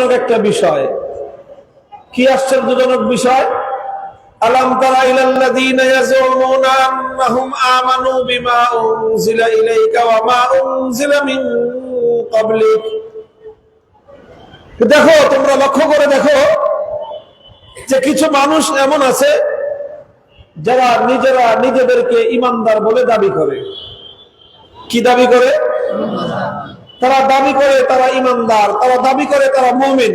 আশ্চর্যজনক একটা বিষয়। কি আশ্চর্যজনক বিষয়? দেখো, তোমরা লক্ষ্য করে দেখো যে কিছু মানুষ এমন আছে যারা নিজেরা নিজেদেরকে ইমানদার বলে দাবি করে। কি দাবি করে? তারা দাবি করে তারা ইমানদার, তারা দাবি করে তারা মুমিন।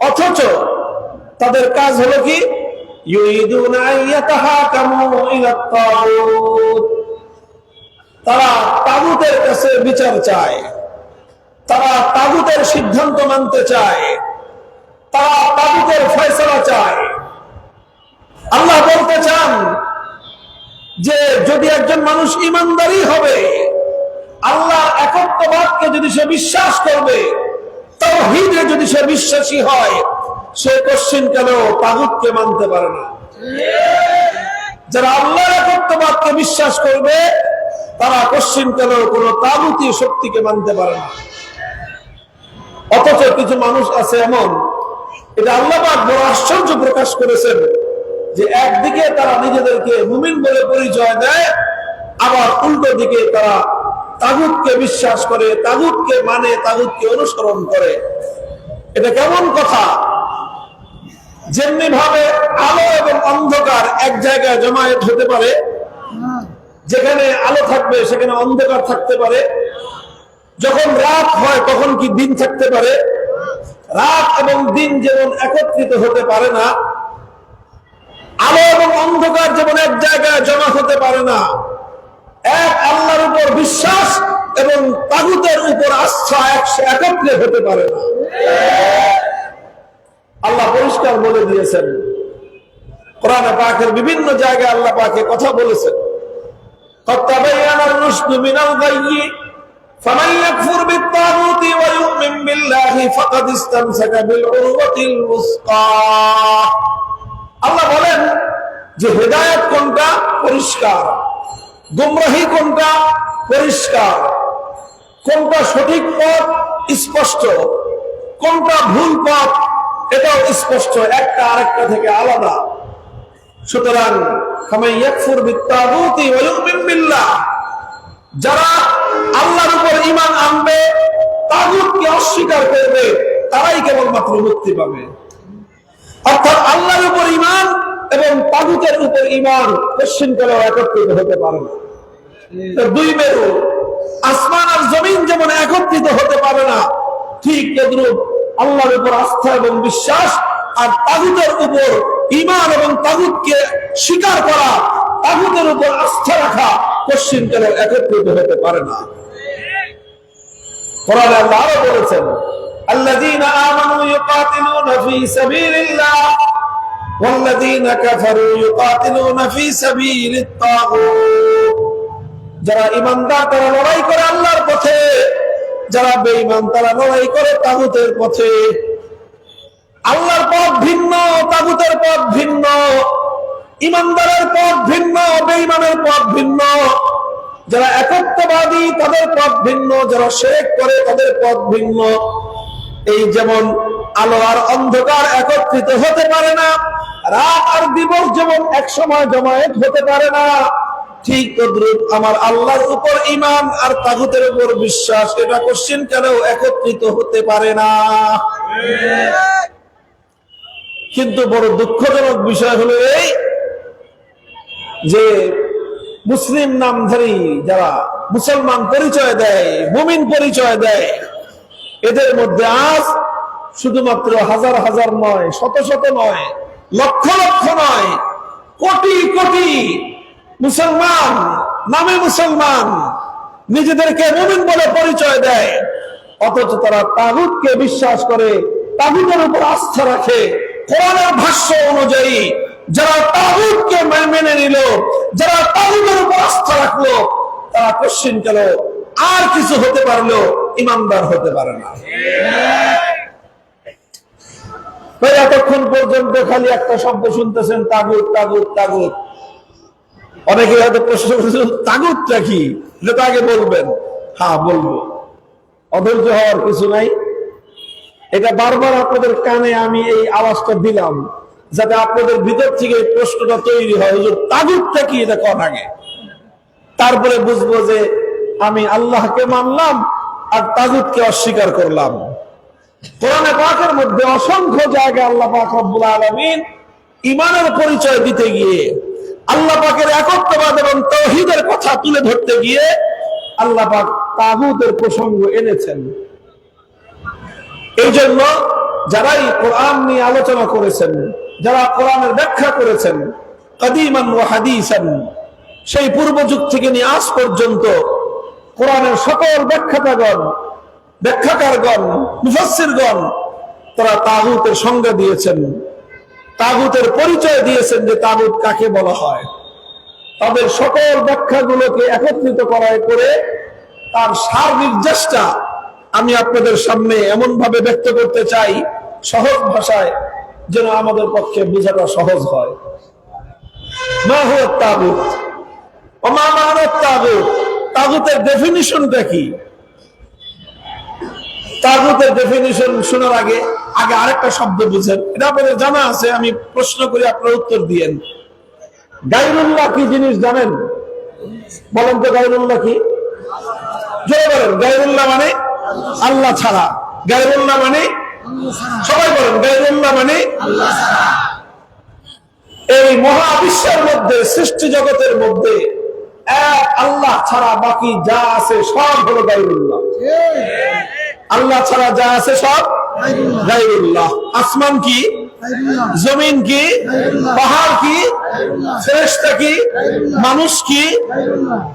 অথচ তাদের কাজ হলো কি? তারা তাগুতের কাছে বিচার চায়। তারা তাগুতের সিদ্ধান্ত মানতে চায়। তারা তাগুতের ফয়সলা চায়। আল্লাহ বলতে চান যে যদি একজন মানুষ ইমানদারি হবে একত্ববাদকে যদি সে বিশ্বাস করবে, তাওহীদে যদি সে বিশ্বাসী হয়, সে কোশ্চিন কেন তাগুতকে মানতে পারে না? যারা আল্লাহর একত্ববাদকে বিশ্বাস করবে, তারা কোশ্চিন কেন কোন তাগুতি শক্তিকে মানতে পারে না? অথচ কিছু মানুষ আছে এমন, এটা আল্লাহ পাক বড় আশ্চর্য প্রকাশ করেছেন, যে একদিকে তারা নিজেদেরকে মুমিন বলে পরিচয় দেয়, আবার উল্টো দিকে তারা তাগুতকে বিশ্বাস করে, তাগুতকে মানে তাগুতকে অনুসরণ করে। এটা কেমন কথা? যেমনি ভাবে আলো এবং অন্ধকার এক জায়গায় জমায়েত হতে পারে, যেখানে আলো থাকবে সেখানে অন্ধকার থাকতে পারে। যখন রাত হয় তখন কি দিন থাকতে পারে? রাত এবং দিন যেমন একত্রিত হতে পারে না, আলো এবং অন্ধকার যেমন এক জায়গায় জমা হতে পারে না এক আল্লাহর উপর বিশ্বাস এবং তাগুতের উপর আস্থা একত্রে হতে পারে না। আল্লাহ পরিষ্কার বলে দিয়েছেন। কোরআনে পাখের বিভিন্ন জায়গায় আল্লাহ পাখে কথা বলেছেন। আল্লাহ বলেন যে হেদায়ত কোনটা? পরিষ্কার। গুমরাহি কোনটা? পরিষ্কার। কোনটা সঠিক পথ? স্পষ্ট। কোনটা ভুল পথ? এটাও স্পষ্ট, একটা আরেকটা থেকে আলাদা। সুতরাং যারা আল্লাহর উপর ঈমান আনবে, তাগুতকে অস্বীকার করবে, তারাই কেবলমাত্র মুক্তি পাবে। অর্থাৎ আল্লাহর উপর ইমান এবং তাগুতের উপর ইমান পশ্চিম করে একত্রিত হতে পারে না। দুই মেরু আসমান আর জমিন যেমন একত্রিত হতে পারে না ঠিক তদ্রুপ আল্লাহর উপর আস্থা এবং বিশ্বাস আর তাগুতের উপর ইমান এবং তাগুতকে স্বীকার করা তাগুতের উপর আস্থা রাখা কোশ্চিন কেন একত্রিত হতে পারে না কোরআনে আল্লাহ আরো বলেছেন الذين آمنوا يقاتلون في سبيل الله والذين كفروا يقاتلون في سبيل الطاغوت যারা ইমানদার তারা লড়াই করে আল্লাহর পথে। যারা বেঈমান, তারা লড়াই করে তাগুতের পথে। আল্লাহর পথ ভিন্ন, তাগুতের পথ ভিন্ন। ইমানদারের পথ ভিন্ন, বেঈমানের পথ ভিন্ন। যারা একত্ববাদী, তাদের পথ ভিন্ন। যারা শেখ করে, তাদের পথ ভিন্ন। এই যেমন আলো আর অন্ধকার একত্রিত হতে পারে না, রাত আর দিবস যেমন এক সময় জমায়েত হতে পারে না ঠিক তদ্রুপ আমার আল্লাহর উপর ইমান আর তাগুতের উপর বিশ্বাস, এটা কোশ্চিন কেন একত্রিত হতে পারে না? কিন্তু বড় দুঃখজনক বিষয় হলো এই যে মুসলিম নামধারী যারা মুসলমান পরিচয় দেয়, মুমিন পরিচয় দেয়, এদের মধ্যে আজ শুধুমাত্র হাজার হাজার নয়, শত শত নয়, লক্ষ লক্ষ নয়, কোটি কোটি মুসলমান, নামে মুসলমান, নিজেদেরকে মুমিন বলে পরিচয় দেয়। অথচ তারা তাগুতকে বিশ্বাস করে, তাগুতের উপর আস্থা রাখে। কোরআনের ভাষ্য অনুযায়ী, যারা তাগুতকে মেনে নিল, যারা তাগুতের উপর আস্থা রাখল, তারা কোশ্চিন গেল আর কিছু হতে পারল, ইমানদার হতে পারে না। এতক্ষণ পর্যন্ত খালি একটা শব্দ শুনতেছেন, তাগুত তাগুত তাগুত। অনেকে হয়তো প্রশ্ন করছেন তাগুতটা কি? এটা তো আগে বলবেন। হ্যাঁ বলব। অধৈর্য হওয়ার কিছু নাই। এটা বারবার আপনাদের কানে আমি এই আওয়াজটা দিলাম, যাতে আপনাদের ভিতর থেকে এই প্রশ্নটা তৈরি হয় হুজুর তাগুতটা কি, এটা কন আগে? তারপরে বুঝব যে আমি আল্লাহকে মানলাম আর তাগুতকে অস্বীকার করলাম। কোরআনে পাকের মধ্যে অসংখ্য জায়গায় আল্লাহ পাক রব্বুল আলামিন ইমানের পরিচয় দিতে গিয়ে আল্লাহ পাকের একত্ববাদ এবং তৌহিদের কথা তুলে ধরতে গিয়ে আল্লাহ পাক তাগুতের প্রসঙ্গ এনেছেন। এই জন্য যারাই কোরআন নিয়ে আলোচনা করেছেন, যারা কোরআনের ব্যাখ্যা করেছেন, কদিমান ও হাদিসান, সেই পূর্ব যুগ থেকে নিয়ে আজ পর্যন্ত কোরআনের সকল ব্যাখ্যাতাগণ ব্যাখ্যাকারগণ, মুফাসসিরগণ, তারা তাগুতের সংজ্ঞা দিয়েছেন। তাগুতের পরিচয় দিয়েছেন যে তাগুত কাকে বলা হয়। তাদের সকল ব্যাখ্যাগুলোকে একত্রিত করায় করে তার সার নির্যাসটা আমি আপনাদের সামনে এমন ভাবে ব্যক্ত করতে চাই, সহজ ভাষায় যেন আমাদের পক্ষে বোঝাটা সহজ হয়। কি? তাগুতের ডেফিনিশন শোনার আগে আগে আরেকটা শব্দ বুঝেন। এটা আপনাদের জানা আছে, আমি প্রশ্ন করি, আপনার উত্তর দিয়েন। গাইরুল্লাহ কি জিনিস জানেন? বলেন তো গাইরুল্লাহ কি? জোরে বলেন, গাইরুল্লাহ মানে আল্লাহ ছাড়া। গাইরুল্লাহ মানে সবাই বলেন, গাইরুল্লাহ মানে এই মহাবিশ্বের মধ্যে, সৃষ্টি জগতের মধ্যে এক আল্লাহ ছাড়া বাকি যা আছে সব হলো গাইরুল্লাহ। আল্লাহ ছাড়া যা আছে সব গাইরুল্লাহ আসমান কি? জমিন কি? পাহাড় কি? ফেরেশতা কি? মানুষ কি?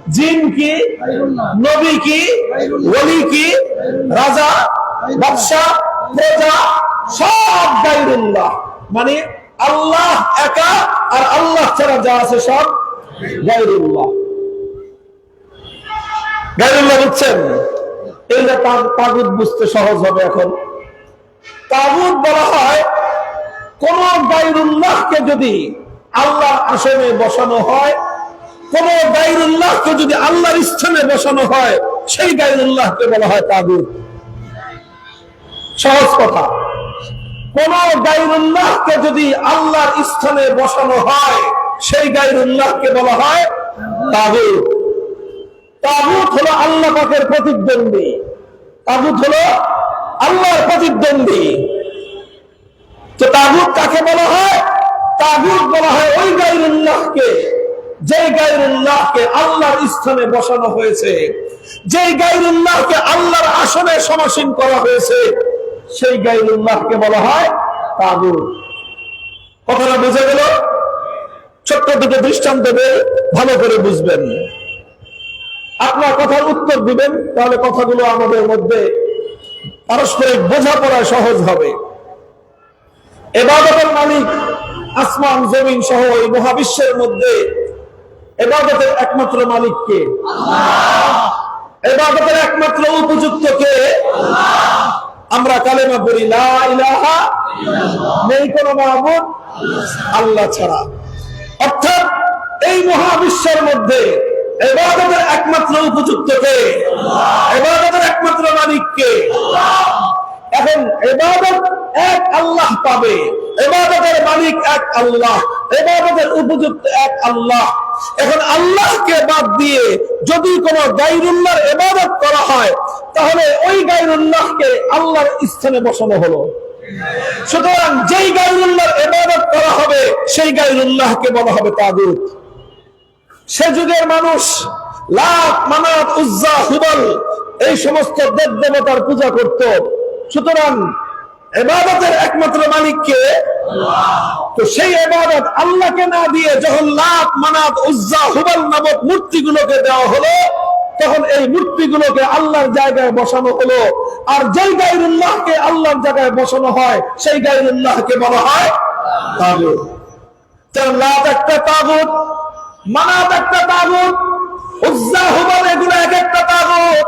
জিন কি? নবী কি? ওলি কি? রাজা বাদশাহ প্রজা, সব গাইরুল্লাহ মানে আল্লাহ একা আর আল্লাহ ছাড়া যা আছে সব গাইরুল্লাহ গাইরুল্লাহ বুঝছেন? এইটা তাগুদ বুঝতে সহজ হবে এখন। তাগুদ বলা হয়, কোন গাইরুল্লাহকে যদি আল্লাহর আসনে বসানো হয়, কোন গাইরুল্লাহকে যদি আল্লাহর স্থানে বসানো হয়, সেই গাইরুল্লাহকে বলা হয় তাগুদ সহজ কথা। কোন গাইরুল্লাহকে যদি আল্লাহর স্থানে বসানো হয়, সেই গাইরুল্লাহকে বলা হয় তাগুদ তাগুত হলো আল্লাহ পাকের প্রতিদ্বন্দ্বী। তাগুত হলো আল্লাহর প্রতিদ্বন্দ্বী। তো তাগুত কাকে বলা হয়? তাগুত বলা হয় ওই গাইরুল্লাহকে যে গাইরুল্লাহকে আল্লাহর স্থানে বসানো হয়েছে, যে গাইরুল্লাহকে আল্লাহর আসনে সমাসীন করা হয়েছে, সেই গাইরুল্লাহকে বলা হয় তাগুত। কথাটা বুঝে গেল? ছোট্ট দুটো দৃষ্টান্ত দিয়ে ভালো করে বুঝবেন। আপনার কথার উত্তর দিবেন, তাহলে কথাগুলো আমাদের মধ্যে পারস্পরিক বোঝাপড়ায় সহজ হবে। এবাদতের মালিক আসমান, জমিন সহ এই মহাবিশ্বের মধ্যে এবাদতের একমাত্র মালিক কে? এবাদতের একমাত্র উপযুক্ত কে? আমরা কালেমা পড়ি ইলাহা নেই কোনো আল্লাহ ছাড়া। অর্থাৎ এই মহাবিশ্বের মধ্যে এবাদতের একমাত্র উপযুক্ত কে? এবাদতের একমাত্র মালিক কে? এখন এবাদত এক আল্লাহ পাবে, এবাদতের মালিক এক আল্লাহ, এবাদতের উপযুক্ত এক আল্লাহ। এখন আল্লাহকে বাদ দিয়ে যদি কোন গাইরুল্লাহর এবাদত করা হয়, তাহলে ওই গাইরুল্লাহকে আল্লাহর স্থানে বসানো হলো। সুতরাং যেই গাইরুল্লাহর এবাদত করা হবে, সেই গাইরুল্লাহকে বলা হবে তাগুত। সে যুগের মানুষ, লাখ মানাত উজ্জা হুবল এই সমস্ত দেব দেবতার পূজা করত। সুতরাং এবাদতের একমাত্র মালিককে তো সেই এবাদত আল্লাহকে না দিয়ে যখন লাখ মানাত উজ্জা হুবল নামক মূর্তিগুলোকে দেওয়া হলো, তখন এই মূর্তিগুলোকে আল্লাহর জায়গায় বসানো হলো। আর যেই গাইরুল্লাহকে আল্লাহর জায়গায় বসানো হয়, সেই গাইরুল্লাহকে বলা হয় তাগুত। লাত একটা তাগুত মানাত একটা তাগুত উজ্জা হুবল এগুলো এক একটা তাগুত।